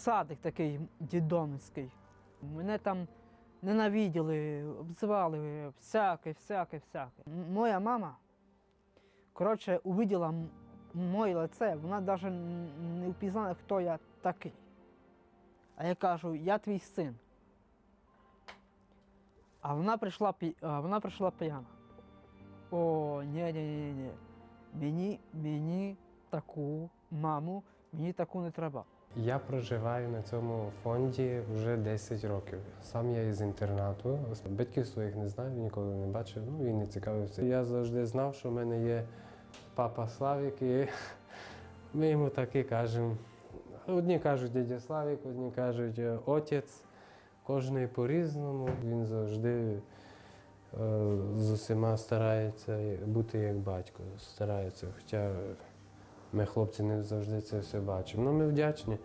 садик такий дідомський. Мене там ненавиділи, обзивали всяке, всяке, всяке. Моя мама, коротше, увиділа моє лице, вона навіть не впізнала, хто я такий. А я кажу, я твій син. А вона прийшла, вона прийшла п'яна. О, ні, ні, ні, ні. Мені, мені таку маму, мені таку не треба. Я проживаю на цьому фонді вже 10 років. Сам я із інтернату. Батьків своїх не знаю, ніколи не бачив, ну і не цікавився. Я завжди знав, що в мене є папа Славік, і ми йому так і кажемо. Одні кажуть дядя Славік, одні кажуть е, отець. Кожний по-різному. Він завжди е, з усіма старається бути як батько. Старається. Хоча ми, хлопці, не завжди це все бачимо. Ну, ми вдячні.